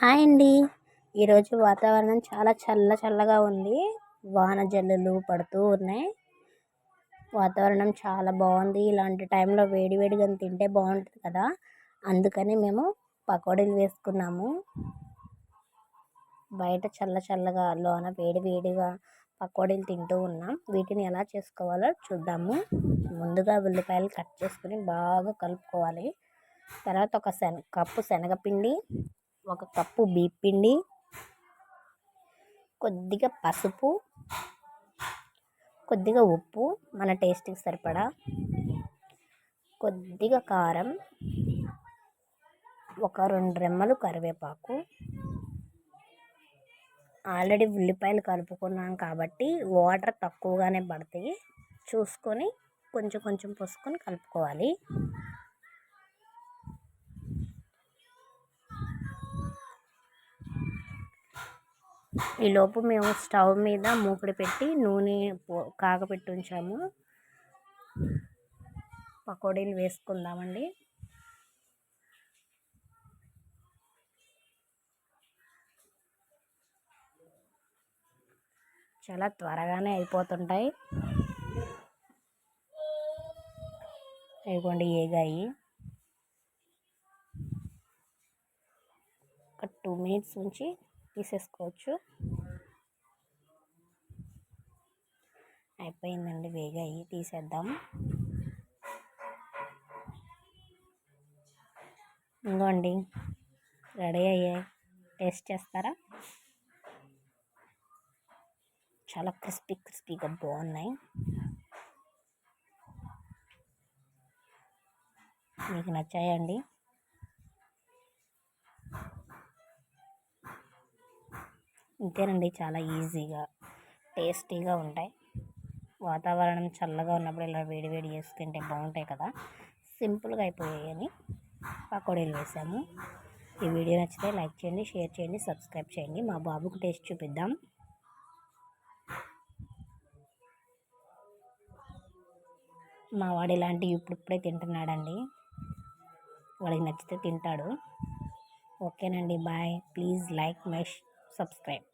Hi అండి. ఈరోజు వాతావరణం చాలా చల్ల చల్లగా ఉంది. వాన జల్లులు పడుతూ ఉన్నాయి. వాతావరణం చాలా బాగుంది. ఇలాంటి టైంలో వేడి వేడిగా తింటే బాగుంటుంది కదా. అందుకని మేము పకోడీలు వేసుకున్నాము. బయట చల్ల చల్లగా లోన వేడి వేడిగా పకోడీలు తింటూ ఉన్నాం. వీటిని ఎలా చేసుకోవాలో చూద్దాము. ముందుగా ఉల్లిపాయలు కట్ చేసుకుని బాగా కలుపుకోవాలి. తర్వాత ఒక శన కప్పు శనగపిండి ఒక కప్పు బీపిండి కొద్దిగా పసుపు కొద్దిగా ఉప్పు మన టేస్ట్కి సరిపడా కొద్దిగా కారం ఒక రెండు రెమ్మలు కరివేపాకు. ఆల్రెడీ ఉల్లిపాయలు కలుపుకున్నాం కాబట్టి వాటర్ తక్కువగానే పడతాయి. చూసుకొని కొంచెం కొంచెం పోసుకొని కలుపుకోవాలి. ఈలోపు మేము స్టవ్ మీద మూకుడు పెట్టి నూనె కాగపెట్టి ఉంచాము. పకోడీలు వేసుకుందామండి. చాలా త్వరగానే అయిపోతుంటాయి. ఇవ్వండి ఏగాయి. ఒక టూ మినిట్స్ ఉంచి తీసేసుకోవచ్చు. అయిపోయిందండి వేగాయి తీసేద్దాం. ఇంకోండి రెడీ అయ్యాయి టేస్ట్ చేస్తారా? చాలా క్రిస్పీ క్రిస్పీగా బాగున్నాయి. మీకు నచ్చాయండి? ఇంతేనండి చాలా ఈజీగా టేస్టీగా ఉంటాయి. వాతావరణం చల్లగా ఉన్నప్పుడు ఇలా వేడి వేడి చేసుకుంటే బాగుంటాయి కదా. సింపుల్గా అయిపోయాయని పకోడీలు వేసాము. ఈ వీడియో నచ్చితే లైక్ చేయండి షేర్ చేయండి సబ్స్క్రైబ్ చేయండి. మా బాబుకు టేస్ట్ చూపిద్దాం. మా వాడు ఇలాంటివి ఇప్పుడిప్పుడే తింటున్నాడండి. వాడికి నచ్చితే తింటాడు. ఓకేనండి bye. Please like my subscribe